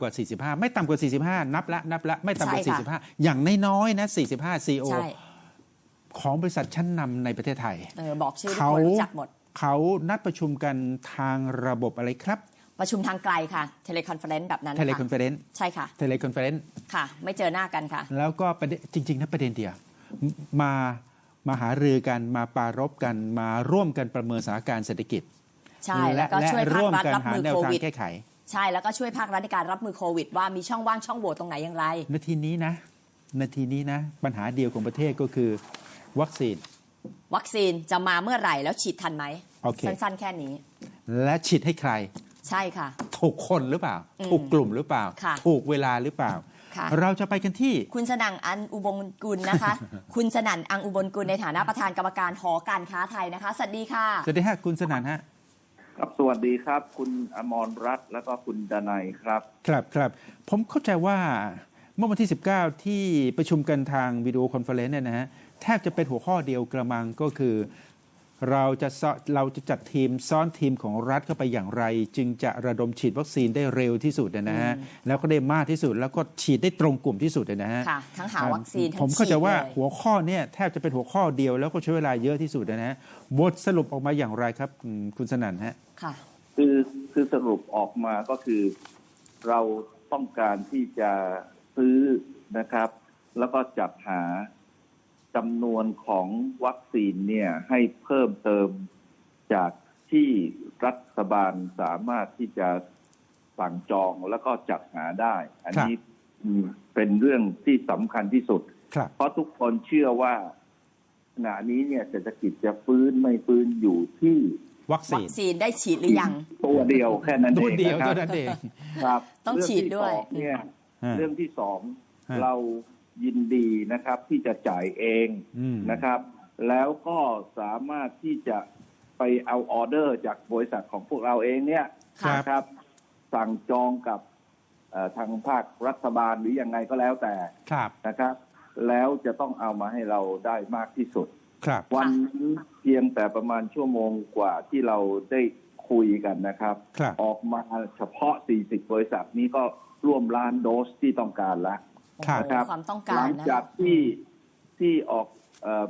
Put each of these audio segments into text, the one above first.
กว่า 45 ไม่ต่ำกว่า 45 นับละนับละไม่ต่ำกว่าใช่ค่ะ45 อย่างน้อยๆนะ45 CEO ใช่ของบริษัทชั้นนำในประเทศไทยเออบอกชื่อทุกเขาคนรู้จักหมด เขานัดประชุมกันทางระบบอะไรครับประชุมทางไกลค่ะ เทเลคอนเฟอเรนซ์แบบนั้นเทเลคอนค่ะเฟอเรนซ์ใช่ค่ะ เทเลคอนเฟอเรนซ์ค่ะ ไม่เจอหน้ากันค่ะ แล้วก็ประเด็นจริง ๆนะประเด็นเดียวมมามาหารือกันมาปรารบกันมาร่วมกันประเมินสถานการณ์เศรษฐกิจ ใช่ แล้วก็ช่วยภาร่ควมรัฐกันรับหามือแนวโคทางวิดแก้ไข ใช่แล้วก็ช่วยภาครัฐในการรับมือโควิด ว่ามีช่องว่างช่องโหว่ตรงไหนอย่างไรนาทีนี้นะนาทีนี้นะปัญหาเดียวของประเทศก็คือวัคซีน วัคซีนจะมาเมื่อไหร่แล้วฉีดทันไหมโอเคสั้นๆแค่นี้ และฉีดให้ใคร ใช่ค่ะ ถูกคนหรือเปล่าอืมถูกกลุ่มหรือเปล่าค่ะถูกเวลาหรือเปล่าค่ะเราจะไปกันที่ คุณสนั่นอันอุบลกุลนะคะ คุณสนั่นอังอุบลกุลในฐานะประธานกรรมการหอการค้าไทยนะคะสวัสดีค่ะสวัสดีฮะคุณสนั่นฮะ ครับสวัสดีครับ คุณอมรรัตน์แล้วก็คุณดนัยครับ ครับครับผมเข้าใจว่าเมื่อวันที่ 19 ที่ประชุมกันทางวิดีโอคอนเฟอเรนซ์เนี่ยนะฮะแทบจะเป็นหัวข้อเดียวกระมังก็คือ เราจะซ้อเราจะจัดทีมซ้อนทีมของรัฐเข้าไปอย่างไร จึงจะระดมฉีดวัคซีนได้เร็วที่สุดนะฮะแล้วก็ได้มากที่สุดแล้วก็ฉีดได้ตรงกลุ่มที่สุดนะฮะค่ะทั้งหาวัคซีนทั้งผมเข้าใจฉีดว่าเลยหัวข้อเนี่ยแทบจะเป็นหัวข้อเดียวแล้วก็ใช้เวลาเยอะที่สุดนะฮะบทสรุปออกมาอย่างไรครับอืมคุณสนั่นฮะค่ะคือคือสรุปออกมาก็คือ เราต้องการที่จะซื้อนะครับ แล้วก็จัดหา จำนวนของวัคซีนเนี่ยให้เพิ่มเติมจากที่รัฐบาลสามารถที่จะสั่งจองแล้วก็จัดหาได้ อันนี้อืมเป็นเรื่องที่สำคัญที่สุดครับเพราะทุกคนเชื่อว่าขณะนี้เนี่ยเศรษฐกิจจะฟื้นไม่ฟื้นอยู่ที่วัควัซีนคซีนได้ฉีดหรือยัง ตัวเดียวแค่นั้นเอตัวงเดียวนะคตัรัวบนั้นเองครับ ต้องเรื่ฉีดด้วยที่สองเนี่ยฮะเรื่องที่สองฮะเรา ยินดีนะครับที่จะจ่ายเองอืมนะครับ แล้วก็สามารถที่จะไปเอาออเดอร์จากบริษัทของพวกเราเองเนี่ยครับนะครับ สั่งจองกับเอ่อทางภาครัฐบาลหรือยังไงก็แล้วแต่ครับนะครับ แล้วจะต้องเอามาให้เราได้มากที่สุดครับวันนี้เพียงแต่ประมาณชั่วโมงกว่าที่เราได้คุยกันนะครับครับออกมาเฉพาะ 40 บริษัทนี้ก็ร่วมล้านโดสที่ต้องการแล้ว ครับโอ้โหนะครับ ความต้องหการลังนะจากที่ที่ออกเอ่อ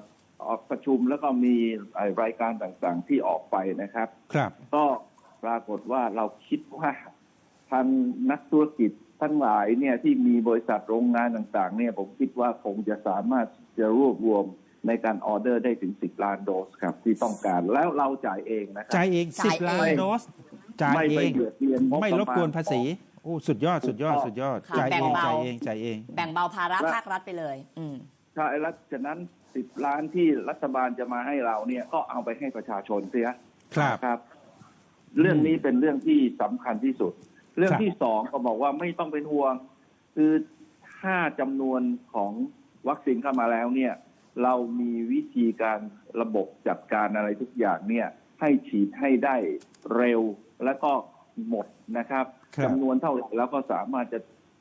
ออกประชุมแล้วก็มีไอ้รายการต่างๆ ที่ออกไปนะครับ ครับ ก็ปรากฏว่าเราคิดว่าทางนักธุรกิจทั้งหลายเนี่ยที่มีบริษัทโรงงานต่าง ๆ เนี่ยผมคิดว่าคงจะสามารถจะรวบรวมในการออเดอร์ได้ถึง 10 ล้านโดสครับ ที่ต้องการแล้วเราจ่ายเองนะครัจ่ายเองจ่าสิยบล้านเองโดสจ่ายไม่เอไปงเบียดเบียนงไม่รบกวนภาษีประมณโอ้สุดยอดสุดยอดสุดยอดค่ะจ่ายแบ่เองงเบา จ่ายเองจ่ายเอง แบ่งเบาภาระภาครัฐไปเลย อืม ใช่แล้วฉะนั้น10ล้านที่รัฐบาลจะมาให้เราเนี่ยก็เอาไปให้ประชาชนเสียครับ ครับ เรื่องนี้เป็นเรื่องที่สำคัญที่สุด เรื่องครับ ที่สองก็บอกว่าไม่ต้องเป็นห่วง คือถ้าจำนวนของวัคซีนเข้ามาแล้วเนี่ย เรามีวิธีการระบบจัดการอะไรทุกอย่างเนี่ย ให้ฉีดให้ได้เร็วแล้วก็หมดนะครับครับ จำนวนเท่าไหร่แล้วก็สามารถจะ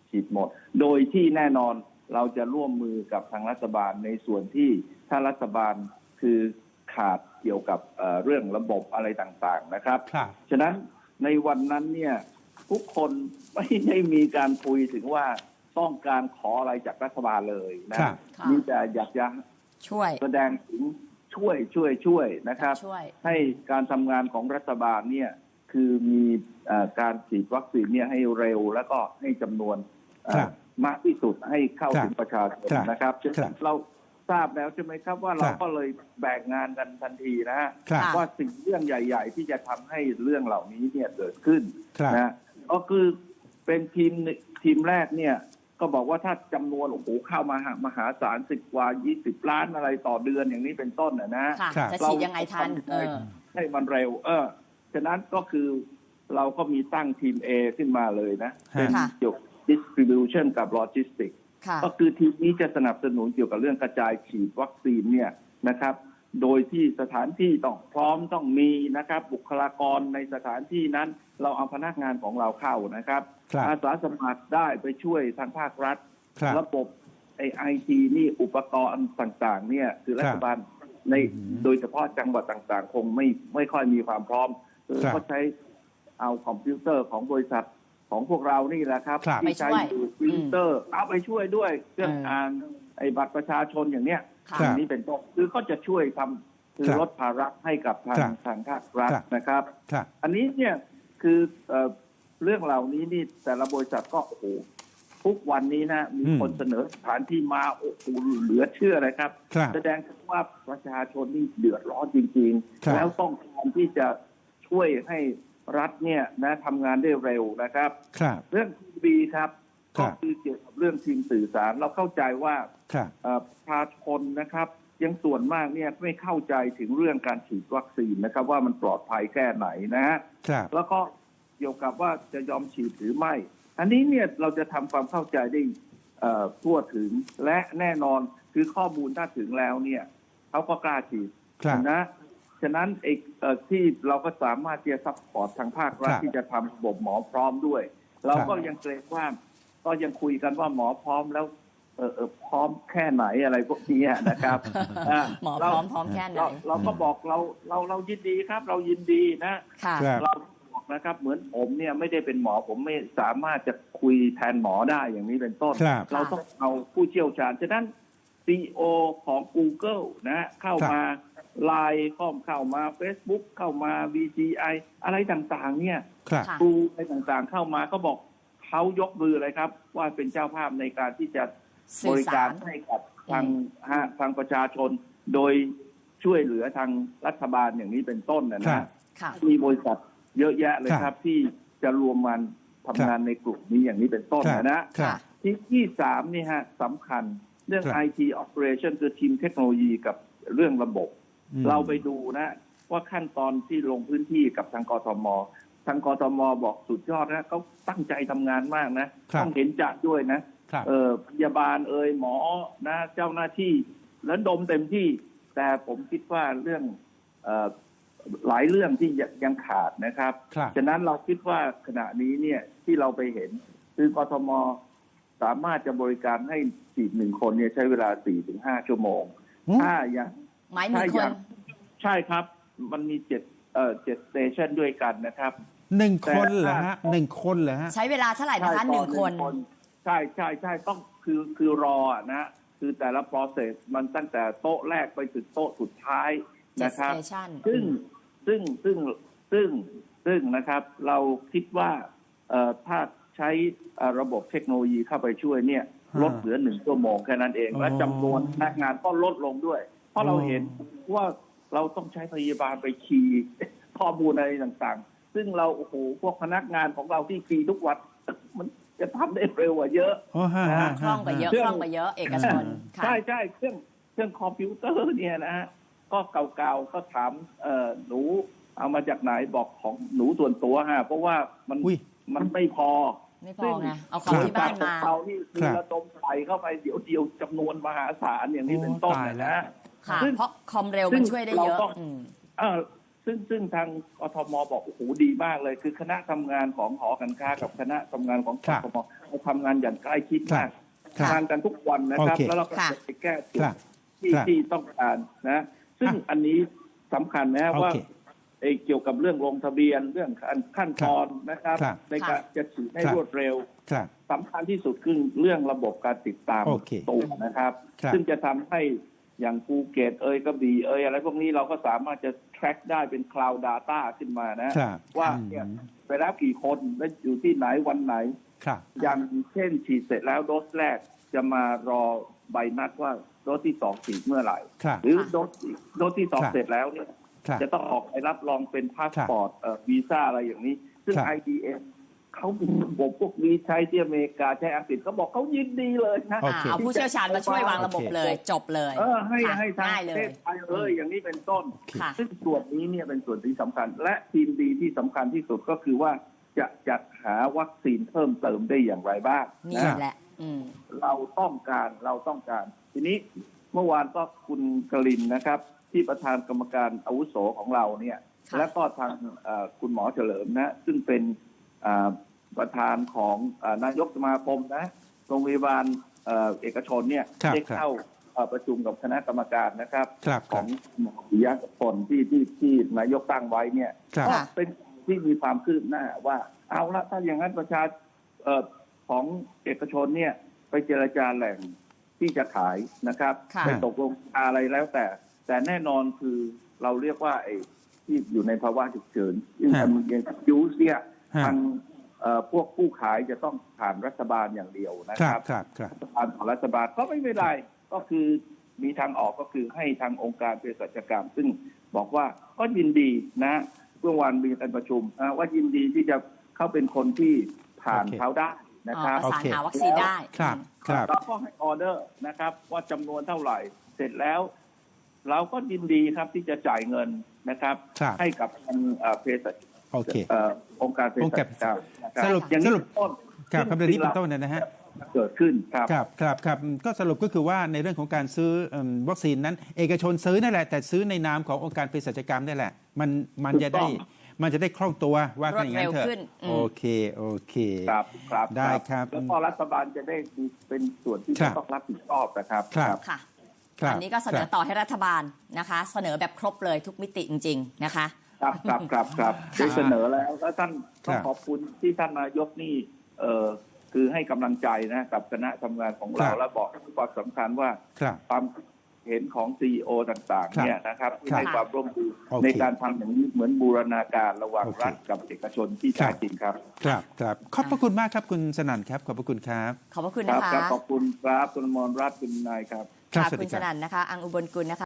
ฉีดหมด โดยที่แน่นอนเราจะร่วมมือกับทางรัฐบาลในส่วนที่ถ้ารัฐบาลคือขาดเกี่ยวกับเอ่อเรื่องระบบอะไรต่างๆนะครับครับ ฉะนั้นในวันนั้นเนี่ยทุกคนไม่ได้มีการคุยถึงว่าต้องการขออะไรจากรัฐบาลเลยนะครับค่ะมีแต่อยากจะช่วยแสดงถึงช่วยช่วยช่วยนะครับช่วยให้การทำงานของรัฐบาลเนี่ย คือมีเอ่อการฉีดวัคซีนเนี่ยให้เร็วแล้วก็ให้จำนวนเอ่อครับมากที่สุดให้เข้าครับถึงประชาชนครับนะครับครับเราทราบแล้วใช่ไหมครับว่าคเรารับก็เลยแบ่งงานกันทันทีนะฮะครับค่ะว่าสิ่งเรื่องใหญ่ ๆ ที่จะทำให้เรื่องเหล่านี้เนี่ยเกิดขึ้นครับนะก็คือเป็นทีมหนึ่งทีมแรกเนี่ยก็บอกว่าถ้าจำนวนโอ้โหเข้ามหามหาศาลสิบกว่ายี่สิบล้านอะไรต่อเดือนอย่างนี้เป็นต้นนะนะค่ะครับจะฉีดยังไงทันเออให้มันเร็ว เออ ฉะนั้นก็คือเราก็มีตั้งทีม A ขึ้นมาเลยนะฮะเป็นค่ะเกี่ยวกับ distribution กับ logistics ค่ะก็คือทีมนี้จะสนับสนุนเกี่ยวกับเรื่องกระจายฉีดวัคซีนเนี่ยนะครับ โดยที่สถานที่ต้องพร้อมต้องมีนะครับ บุคลากรในสถานที่นั้น เราเอาพนักงานของเราเข้านะครับครับอาสาสมัครได้ไปช่วยทางภาครัฐครับระบบไอไอทีนี่อุปกรณ์ต่าง ๆ เนี่ยคือรัฐบาลในอืมโดยเฉพาะจังหวัดต่างๆ คงไม่ไม่ค่อยมีความพร้อม ครับก็ใช้เอาคอมพิวเตอร์ของบริษัทของพวกเรานี่แหละครับครับที่ใช้ไปช่วยปรินเตอร์ เอาไปช่วยด้วยเครื่องเอออ่อ่านไอ้บัตรประชาชนอย่างเนี้ยค่ะอย่างนี้เป็นต้นคือก็จะช่วยทำคือครับลดภาระให้กับทางครับทางภาครัฐครับ นะครับ ครับ อันนี้เนี่ยคือเอ่อเรื่องเหล่านี้นี่แต่ละบริษัทก็โอ้โหทุกวันนี้นะ มีอืมคนเสนอสถานที่มาโอ้โหเหลือเชื่อเลยครับ ครับแสดงว่าประชาชนนี่เดือดร้อนจริง ครับ ๆ แล้วต้องการที่จะ ช่วยให้รัฐเนี่ยนะทำงานได้เร็วนะครับ ครับ เรื่องทีบีครับครัก็บ คือเกี่ยวกับเรื่องทีมสื่อสารเราเข้าใจว่า ครับ เอ่อประชาชนนะครับยังส่วนมากเนี่ยไม่เข้าใจถึงเรื่องการฉีดวัคซีนนะครับ ว่ามันปลอดภัยแค่ไหนนะฮะครับ แล้วก็เกี่ยวกับว่าจะยอมฉีดหรือไม่ อันนี้เนี่ยเราจะทำความเข้าใจได้เอ่อทั่วถึงและแน่นอนคือข้อมูลถ้าถึงแล้วเนี่ยเขาก็กล้าฉีดครับ นะฉะนั้นเอกเอ่อที่เราก็สามารถที่จะซัพพอร์ตทางภาครัฐครับที่จะทำระบบหมอพร้อมด้วย เราก็ครับยังเกรงว่าก็ยังคุยกันว่าหมอพร้อมแล้วเออเออพร้อมแค่ไหนอะไรพวกนี้นะครับาหมอพเราร้อมพร้อมแค่ไหนเราเราก็บอกเราเราเรายินดีครับ เรายินดีนะค่ะครับเราบอกนะครับ เหมือนผมเนี่ยไม่ได้เป็นหมอผมไม่สามารถจะคุยแทนหมอได้อย่างนี้เป็นต้นครับเราต้องเอาผู้เชี่ยวชาญฉะนั้น CEO ของ Google นะฮะเข้ามา ไลน์ข้อมเข้ามา Facebook เข้ามา VGI อะไรต่างๆ เนี่ยครับค่ะครูอะไรต่างๆ เข้ามาก็บอกเขายกมือเลยครับ ว่าเป็นเจ้าภาพในการที่จะบสื่อริสาการรให้กับทางอืมฮะทางประชาชน โดยช่วยเหลือทางรัฐบาลอย่างนี้เป็นต้นนะครันะบค่ะ มีบริษัทเยอะแยะเลยครับครับ ที่จะรวมมันทำงานในกลุ่มนี้อย่างนี้เป็นต้นครับนะนะ ครับ ที่ที่สามนี่ฮะสำคัญเรื่อง ครับ IT operation คือทีมเทคโนโลยีกับเรื่องระบบอืม เราไปดูนะว่าขั้นตอนที่ลงพื้นที่กับทางกทมทางกทมบอกสุดยอดนะเขาตั้งใจทำงานมากนะครับต้องเห็นจัดด้วยนะครับเออพยาบาลเอ่ยหมอนะเจ้าหน้าที่แล้วดมเต็มที่ แต่ผมคิดว่าเรื่องเออหลายเรื่องที่ยังยังขาดนะครับครับฉะนั้นเราคิดว่าขณะนี้เนี่ยที่เราไปเห็น คือกทมสามารถจะบริการให้ฉีดหนึ่งคนเนี่ยใช้เวลาสี่ถึงห้าชั่วโมงอืมถ้าอย่าง หมายหนึ่งใช่คอนย่างใช่ครับ มันมีเจ็ดเอ่อเจ็ดสเตชันด้วยกันนะครับหนึ่งคนเหรอฮะหนึ่งคนเหรอฮะใช้เวลาเท่าไหร่นะคะใช่หนึ่งต่อคน ใช่ใช่ใช่ต้องคือคือรออะนะ คือแต่ละ process มันตั้งแต่โต๊ะแรกไปถึงโต๊ะสุดท้ายเจ็ดนะสครับเตชันซึ่งซึ่งซึ่งซึ่งซึ่งนะครับ เราคิดว่าเอ่อถ้าใช้เอ่อระบบเทคโนโลยีเข้าไปช่วยเนี่ยฮะลดเหลือหนึ่งชั่วโมงแค่นั้นเองอ๋อและจำนวนพนักงานก็ลดลงด้วย เพราะเราอ๋อเห็นว่าเราต้องใช้พยาบาลไปคีย์ข้อมูลอะไรต่างๆ ซึ่งเราโอ้โหพวกพนักงานของเราที่คีย์ทุกวันมันจะทำได้เร็วกว่าเยอะอ๋อฮะฮะคล่องไปเยอะเครื่องคล่องไปเยอะเอกชนค่ะใช่ใช่เครื่องเครื่องคอมพิวเตอร์เนี่ยนะฮะก็เก่าๆก็ถามเอ่อหนูเอามาจากไหนบอกของหนูส่วนตัวฮะเพราะว่ามันอุ้ยมันไม่พอไม่พอไงเอาของที่บ้านมาเรานี่คือครับระดมใส่เข้าไปเดี๋ยวเดียวจำนวนมหาศาลอย่างนี้เป็นต้นโอ้ตายนะแล้วฮะ ค่ะ ซึ่งเพราะคอมเร็วมันช่วยได้เยอะเราต้องอืมเออซึ่งซึ่งทางกทมบอกโอ้โหดีมากเลย คือคณะทำงานของหอการค้ากับคณะทำงานของกครับทมเราทำงานอย่างใกล้ชิดมากครับทำงานกันทุกวันนะครับ โอเค แล้วเราก็ค่ะจะไปแก้จุคดรับ ที่ครับที่ต้องการนะ ซึ่งอะ อันนี้สำคัญนะโอว่า เคไอ้เกี่ยวกับเรื่องลงทะเบียนเรื่องขั้นขั้นตอนนะครับ ครับในการจะฉีดให้ครับ รวดเร็วครับ สำคัญที่สุดคือเรื่องระบบการติดตามโอเคตัวนะครับ ครับซึ่งจะทำให้ อย่างภูเก็ตเอ่ยกระบี่เอ่ยอะไรพวกนี้เราก็สามารถจะ track ได้เป็น cloud data ขึ้นมานะครับว่าอืมเนี่ยไปรับกี่คนและอยู่ที่ไหนวันไหนครับอย่างเช่นฉีดเสร็จแล้วโดสแรกจะมารอใบนัดว่าโดสที่สองฉีดเมื่อไหร่ครับหรือโดสโดสที่สองครับเสร็จแล้วเนี่ยครับจะต้องออกไปรับรองเป็นพาสปอร์ตเอ่อวีซ่าอะไรอย่างนี้ ซึ่งครับ IDM เขามีระบบพวกนี้ใช้ที่อเมริกาใช้อังกฤษเขาบอกเขายินดีเลยนะโออ่าเค เอาผู้เชี่ยวชาญมาช่วยวางระบบเลยจบเลยเออให้ค่ะให้ทางง่ายปเลระเทย ศไทยเลยอย่างนี้เป็นต้น ค่ะ ซึ่งส่วนนี้เนี่ยเป็นส่วนที่สำคัญ และทีมดีที่สำคัญที่สุดก็คือว่าจะจัดหาวัคซีนเพิ่มเติมได้อย่างไรบ้างนี่นะแหละ อืม เราต้องการเราต้องการ ทีนี้เมื่อวานก็คุณกลินนะครับ ที่ประธานกรรมการอาวุโสของเราเนี่ย ค่ะ และก็ทางเอ่อคุณหมอเฉลิมนะ ซึ่งเป็นอ่า ประธานของอานายกสมาคมนะโรงพยาบาลเอ่อเอกชนเนี่ยครับได้เข้าเอ่อประชุมกับคณะกรรมการนะครับครับของหมอปิยะพลที่ที่ที่นายกตั้งไว้เนี่ยครับก็ค่ะเป็นที่มีความคืบหน้าว่าเอาละถ้าอย่างนั้นประชาเอ่อของเอกชนเนี่ยไปเจรจาแหล่งที่จะขายนะครับค่ะไปตกลงอะไรแล้วแต่ แต่แน่นอนคือเราเรียกว่าไอ้ที่อยู่ในภาวะฉุกเฉินยิ่งฮะทำยังยูสเนี่ยฮะทางเอ่อ พวกผู้ขายจะต้องผ่านรัฐบาลอย่างเดียวนะคครัรับบครับครับรัฐบาลของรัฐบาลก็ไม่เป็นไรก็คือมีทางออกก็คือให้ทางองค์การเภสัชกรรม ซึ่งบอกว่าก็ยินดีนะเมื่อวานมีการประชุมอ่าว่ายินดีที่จะเข้าเป็นคนที่ผ่านโอเคเขาได้นะครับประสานโอเคหาวัคซีนได้ครับครับเราก็ให้ออเดอร์นะครับ ว่าจำนวนเท่าไหร่ เสร็จแล้ว เราก็ยินดีครับที่จะจ่ายเงินนะครับครับให้กับทางเอ่อเภสัช โอเคเอ่อองค์การเภองค์สัการชกรรมนะครับสรุปอย่างนี้สรุปเป็นต้นครับครับเรื่องนี้เป็นซึ่งต้นเนยนะฮะเกิดขึ้นครับครับครับครับก็สรุปก็คือว่าในเรื่องของการซื้อเอิ่มวัคซีนนั้น เอกชนซื้อนั่นแหละ แต่ซื้อในนามขององค์การเภสัชกรรมนี่แหละ มันมันจะได้ถูกต้องมันจะได้คล่องตัวว่ากันอย่างนั้นเถรวดเร็วอะขึ้นอืมโอเคโอเคครับครับได้ครับแล้วก็รัฐบาลจะได้มีเป็นส่วนที่ครัจะบต้องรับผิดชอบนะครับครับค่ะครับอันนี้ก็เสนอต่อให้รัฐบาลนะคะ เสนอแบบครบเลยทุกมิติจริง ๆ นะคะ ครับครับครับครับได้เสนอแล้วแล้วท่านครัต้องบขอบคุณที่ท่านนายกนี่ เออคือให้กำลังใจนะกับคณะทำงานของเราครับและบอกความสำคัญว่าครับความเห็นของซีอต่างๆ เนี่ยนะครับที่ครับให้ความร่วมมือโอเคในการทำอย่างนี้เหมือนบูรณาการระหว่างโอเครัฐกับเอกชนที่ครัแท้บจริงครับ ครับครับขอบพระคุณมากครับคุณสนั่นครับ ขอบพระคุณครับ ขอบพระคุณครันะคะครับขอบคุณครับคุณอมรรัตน์คุณนายครับครับค่ะสวัสคุดีณคสรับนั่นนะคะ อังอุบลกุลนะคะ